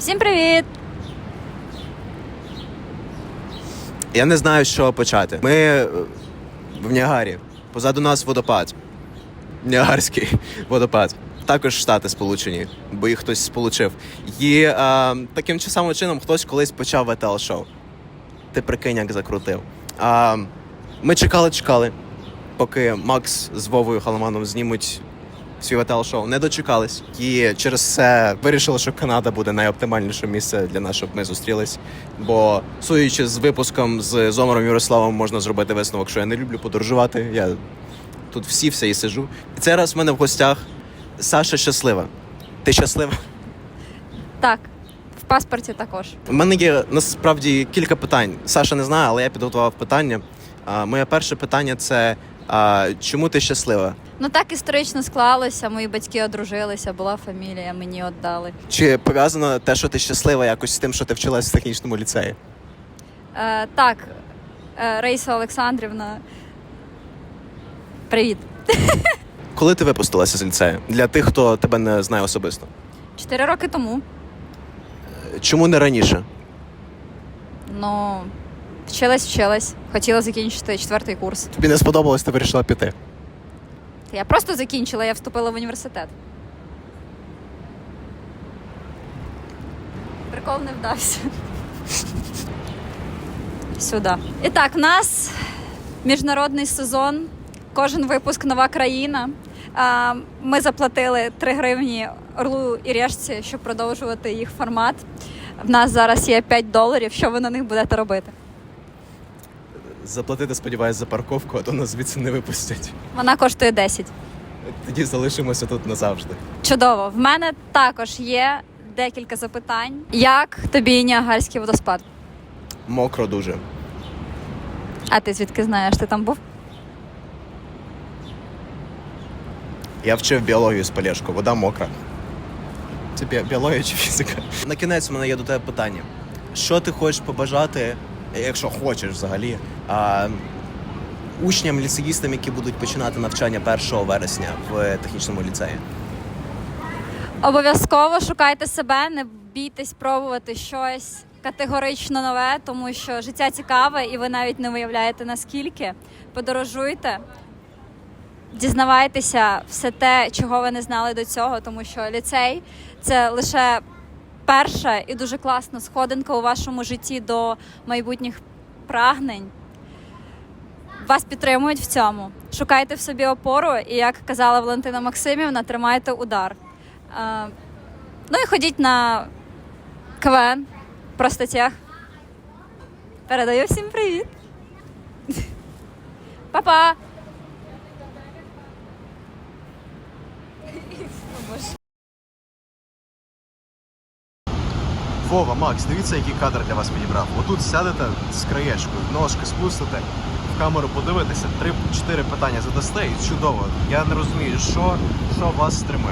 Всім привіт! Я не знаю, чого почати. Ми е, в Ніагарі. Позаду нас водопад. Ніагарський водопад. Також штати сполучені, бо їх хтось сполучив. І е, таким самим чином хтось колись почав ВТЛ шоу. Ти прикинь, як закрутив. А, ми чекали, чекали, поки Макс з Вовою Халаманом знімуть свій ВТЛ шоу. Не дочекались. І через це вирішили, що Канада буде найоптимальніше місце для нас, щоб ми зустрілись. Бо судячи з випуском з Зомером Ярославом, можна зробити висновок, що я не люблю подорожувати. Я тут всі все і сижу. І цей раз в мене в гостях Саша щаслива. Ти щаслива? Так, в паспорті також. У мене є насправді кілька питань. Саша не знає, але я підготував питання. Моє перше питання це а, чому ти щаслива? Ну так історично склалося. Мої батьки одружилися, була фамілія, мені віддали. Чи пов'язано те, що ти щаслива якось з тим, що ти вчилась в технічному ліцеї? Е, так, е, Рейса Олександрівна. Привіт. Коли ти випустилася з ліцею? Для тих, хто тебе не знає особисто. Чотири роки тому. Чому не раніше? Ну, вчилась, вчилась. Хотіла закінчити четвертий курс. Тобі не сподобалось, ти вирішила піти. Я просто закінчила, я вступила в університет. Прикол не вдався. Сюди. І так, в нас міжнародний сезон. Кожен випуск нова країна. Ми заплатили 3 гривні Орлу і Решці, щоб продовжувати їх формат. В нас зараз є 5 доларів. Що ви на них будете робити? Заплатити, сподіваюся, за парковку, а то нас звідси не випустять. Вона коштує 10. Тоді залишимося тут назавжди. Чудово. В мене також є декілька запитань. Як тобі Ніагарський водоспад? Мокро дуже. А ти звідки знаєш? Ти там був? Я вчив біологію з Полєшко, вода мокра. Це бі- біологія чи фізика? На кінець у мене є до тебе питання. Що ти хочеш побажати, якщо хочеш взагалі, а, учням, ліцеїстам, які будуть починати навчання 1 вересня в технічному ліцеї? Обов'язково шукайте себе, не бійтесь пробувати щось категорично нове, тому що життя цікаве, і ви навіть не виявляєте наскільки. Подорожуйте, дізнавайтеся все те, чого ви не знали до цього, тому що ліцей це лише перша і дуже класна сходинка у вашому житті до майбутніх прагнень. Вас підтримують в цьому. Шукайте в собі опору, і як казала Валентина Максимівна, тримайте удар. Е, ну і ходіть на КВН про статтях. Передаю всім привіт. Па-па! Вова, Макс, дивіться, який кадр для вас підібрав. Отут сядете з краєчкою, ножки спустите, в камеру подивитеся, три-чотири питання задасте і чудово. Я не розумію, що, що вас стримує.